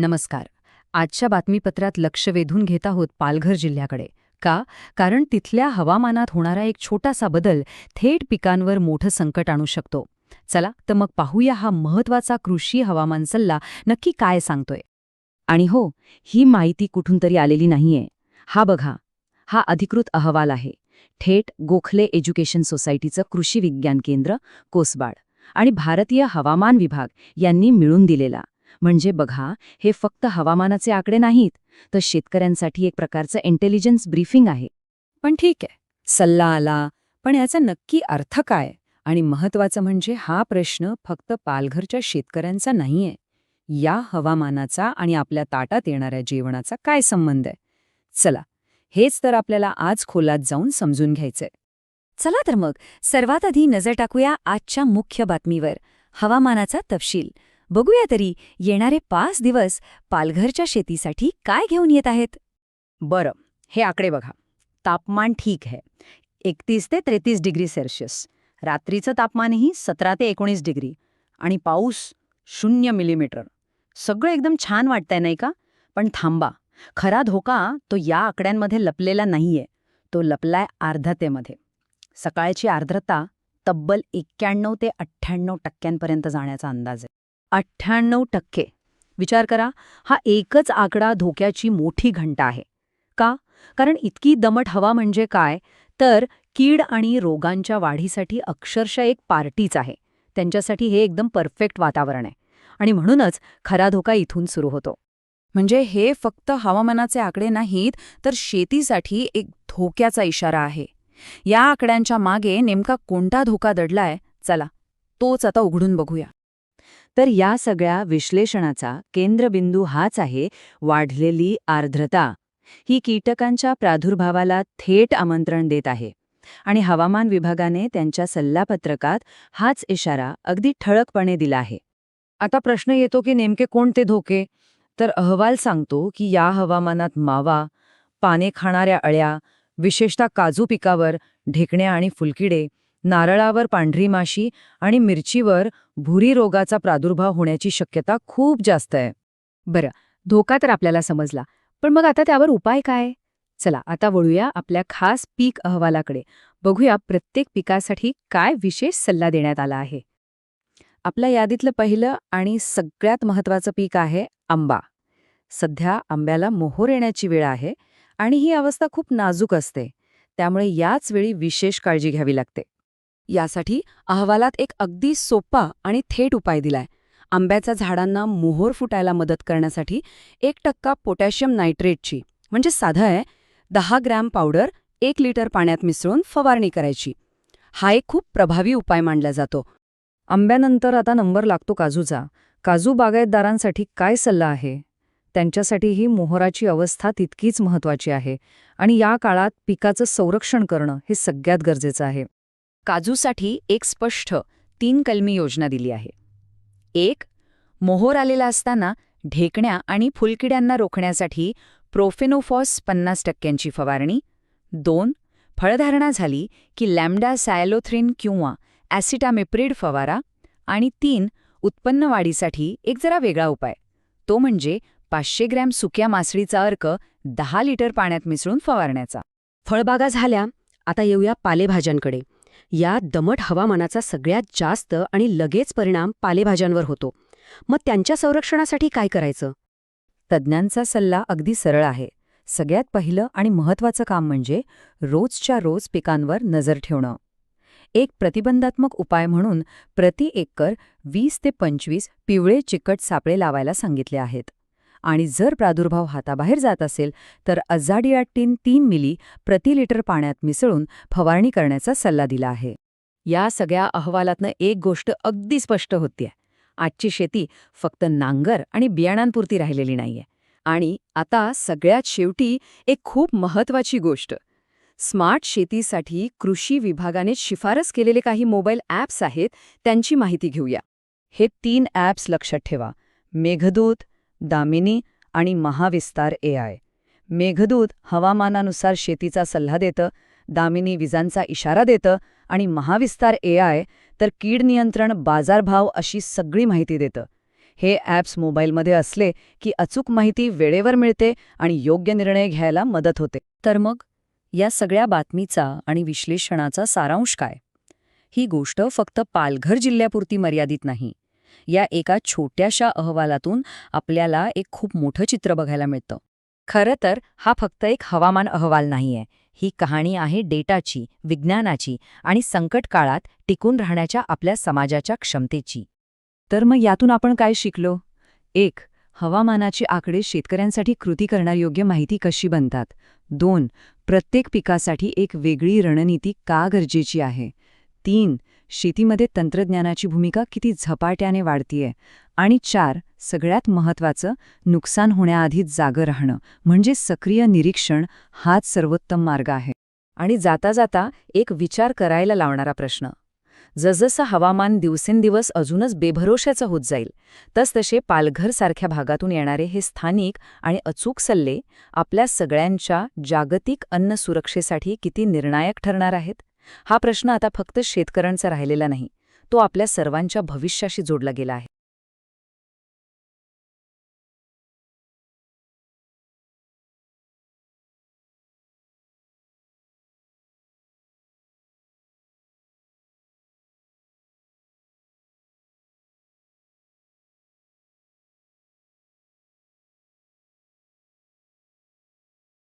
नमस्कार. आजच्या बातमीपत्रात लक्ष वेधून घेत आहोत पालघर जिल्ह्याकडे. का? कारण तिथल्या हवामानात होणारा एक छोटासा बदल थेट पिकांवर मोठं संकट आणू शकतो. चला तर मग पाहूया हा महत्त्वाचा कृषी हवामान सल्ला नक्की काय सांगतोय. आणि हो ही माहिती कुठून तरी आलेली नाहीये. हा बघा हा अधिकृत अहवाल आहे. थेट गोखले एज्युकेशन सोसायटीचं कृषी विज्ञान केंद्र कोसबाड. आणि भारतीय हवामान विभाग यांनी मिळून दिलेला. म्हणजे बघा हे फक्त हवामानाचे आकडे नाहीत तर शेतकऱ्यांसाठी एक प्रकारचं इंटेलिजन्स ब्रीफिंग आहे. पण ठीक आहे. सल्ला आला पण याचा नक्की अर्थ काय? आणि महत्वाचं म्हणजे हा प्रश्न फक्त पालघरच्या शेतकऱ्यांचा नाहीये. या हवामानाचा आणि आपल्या ताटात येणाऱ्या जेवणाचा काय संबंध आहे? चला हेच तर आपल्याला आज खोलात जाऊन समजून घ्यायचंय. चला तर मग सर्वात आधी नजर टाकूया आजच्या मुख्य बातमीवर हवामानाचा तपशील. बघूया तरी येणारे पाच दिवस पालघरच्या शेतीसाठी काय घेऊन येत आहेत? बरं हे आकडे बघा. तापमान ठीक आहे. एकतीस ते त्रेतीस डिग्री सेल्सिअस. रात्रीचं तापमानही सतरा ते एकोणीस डिग्री. आणि पाऊस शून्य मिलीमीटर. सगळं एकदम छान वाटतंय नाही का? पण थांबा. खरा धोका तो या आकड्यांमध्ये लपलेला नाहीये. तो लपलाय आर्द्रतेमध्ये सकाळची आर्द्रता तब्बल एक्क्याण्णव ते अठ्ठ्याण्णव टक्क्यांपर्यंत जाण्याचा अंदाज आहे. अठ्ठ्याण्णव टक्के. विचार करा हा एकच आकडा धोक्याची मोठी घंटा आहे. का? कारण इतकी दमट हवा म्हणजे काय? तर कीड आणि रोगांच्या वाढीसाठी अक्षरशः एक पार्टीच आहे. त्यांच्यासाठी हे एकदम परफेक्ट वातावरण आहे. आणि म्हणूनच खरा धोका इथून सुरू होतो. म्हणजे हे फक्त हवामानाचे आकडे नाहीत तर शेतीसाठी एक धोक्याचा इशारा आहे. या आकड्यांच्या मागे नेमका कोणता धोका दडलाय? चला तोच आता उघडून बघूया. तर या सगळ्या विश्लेषणाचा केंद्रबिंदू हाच आहे वाढलेली आर्द्रता. ही कीटकांच्या प्रादुर्भावाला थेट आमंत्रण देत आहे. आणि हवामान विभागाने त्यांच्या सल्लापत्रकात हाच इशारा अगदी ठळकपणे दिला आहे. आता प्रश्न येतो की नेमके कोणते धोके? तर अहवाल सांगतो की या हवामानात मावा पाने खाणाऱ्या अळ्या विशेषतः काजू पिकावर ढेकण्या आणि फुलकिडे नारळावर पांढरी माशी आणि मिरचीवर भुरी रोगाचा प्रादुर्भाव होण्याची शक्यता खूप जास्त आहे. बरं धोका तर आपल्याला समजला पण मग आता त्यावर उपाय काय? चला आता वळूया आपल्या खास पीक अहवालाकडे. बघूया प्रत्येक पिकासाठी काय विशेष सल्ला देण्यात आला आहे. आपल्या यादीतलं पहिलं आणि सगळ्यात महत्वाचं पीक आहे आंबा. सध्या आंब्याला मोहोर येण्याची वेळ आहे आणि ही अवस्था खूप नाजूक असते. त्यामुळे याच वेळी विशेष काळजी घ्यावी लागते. यासाठी अहवालात एक अगदी सोपा आणि थेट उपाय दिलाय. आंब्याच्या झाडांना मोहोर फुटायला मदत करण्यासाठी एक टक्का पोटॅशियम नायट्रेटची म्हणजे साधं आहे दहा ग्रॅम पावडर एक लिटर पाण्यात मिसळून फवारणी करायची. हा एक खूप प्रभावी उपाय मानला जातो. आंब्यानंतर आता नंबर लागतो काजूचा. काजू बागायतदारांसाठी काय सल्ला आहे? त्यांच्यासाठीही मोहराची अवस्था तितकीच महत्वाची आहे आणि या काळात पिकाचं संरक्षण करणं हे सगळ्यात गरजेचं आहे. काजूसाठी एक स्पष्ट तीन कलमी योजना दिली आहे. एक मोहोर आलेला असताना ढेकण्या आणि फुलकिड्यांना रोखण्यासाठी प्रोफेनोफॉस पन्नास टक्क्यांची फवारणी. दोन फळधारणा झाली की लॅम्डा सायलोथ्रिन किंवा ॲसिटामेप्रिड फवारा. आणि तीन उत्पन्न वाढीसाठी एक जरा वेगळा उपाय. तो म्हणजे पाचशे ग्रॅम सुक्या मासळीचा अर्क दहा लिटर पाण्यात मिसळून फवारण्याचा. फळबागा झाल्या आता येऊया पालेभाज्यांकडे. या दमट हवामानाचा सगळ्यात जास्त आणि लगेच परिणाम पालेभाज्यांवर होतो. मग त्यांच्या संरक्षणासाठी काय करायचं? तज्ज्ञांचा सल्ला अगदी सरळ आहे. सगळ्यात पहिलं आणि महत्वाचं काम म्हणजे रोजच्या रोज पिकांवर नजर ठेवणं. एक प्रतिबंधात्मक उपाय म्हणून प्रति एकर वीस ते पंचवीस पिवळे चिकट सापळे लावायला सांगितले आहेत. आणि जर प्रादुर्भाव हाताबाहेर जात असेल तर अझाडियाटीन तीन मिली प्रति लिटर पाण्यात मिसळून फवारणी करण्याचा सल्ला दिला आहे. या सगळ्या अहवालातनं एक गोष्ट अगदी स्पष्ट होतीये. आजची शेती फक्त नांगर आणि बियाणांपुरती राहिलेली नाहीये. आणि आता सगळ्यात शेवटी एक खूप महत्वाची गोष्ट. स्मार्ट शेतीसाठी कृषी विभागाने शिफारस केलेले काही मोबाईल ॲप्स आहेत त्यांची माहिती घेऊया. हे तीन ॲप्स लक्षात ठेवा. मेघदूत दामिनी आणि महाविस्तार ए आय. मेघदूत हवामानानुसार शेतीचा सल्ला देतं दामिनी विजांचा इशारा देतं आणि महाविस्तार ए आय तर कीड नियंत्रण बाजारभाव अशी सगळी माहिती देतं. हे ॲप्स मोबाईलमध्ये असले की अचूक माहिती वेळेवर मिळते आणि योग्य निर्णय घ्यायला मदत होते. तर मग? या सगळ्या बातमीचा आणि विश्लेषणाचा सारांश काय? ही गोष्ट फक्त पालघर जिल्ह्यापुरती मर्यादित नाही. या एका छोट्याशा अहवालातून आपल्याला एक खूप मोठं चित्र बघायला मिळतं. खरं तर हा फक्त एक हवामान अहवाल नाहीये. ही कहाणी आहे डेटाची विज्ञानाची आणि संकट काळात टिकून राहण्याच्या आपल्या समाजाच्या क्षमतेची. तर मग यातून आपण काय शिकलो? एक हवामानाची आकडे शेतकऱ्यांसाठी कृती करण्यायोग्य माहिती कशी बनतात? दोन प्रत्येक पिकासाठी एक वेगळी रणनीती का गरजेची आहे? तीन शेतीमध्ये तंत्रज्ञानाची भूमिका किती झपाट्याने वाढतीये. आणि चार सगळ्यात महत्त्वाचं नुकसान होण्याआधी जागं राहणं म्हणजे सक्रिय निरीक्षण हाच सर्वोत्तम मार्ग आहे. आणि जाता जाता एक विचार करायला लावणारा प्रश्न. जसजसं हवामान दिवसेंदिवस अजूनच बेभरोशाचं होत जाईल तसतसे पालघरसारख्या भागातून येणारे हे स्थानिक आणि अचूक सल्ले आपल्या सगळ्यांच्या जागतिक अन्न सुरक्षेसाठी किती निर्णायक ठरणार आहेत? हा प्रश्न आता फक्त शेतकऱ्यांचा राहिलेला नाही तो आपल्या सर्वांच्या भविष्याशी जोडला गेला आहे.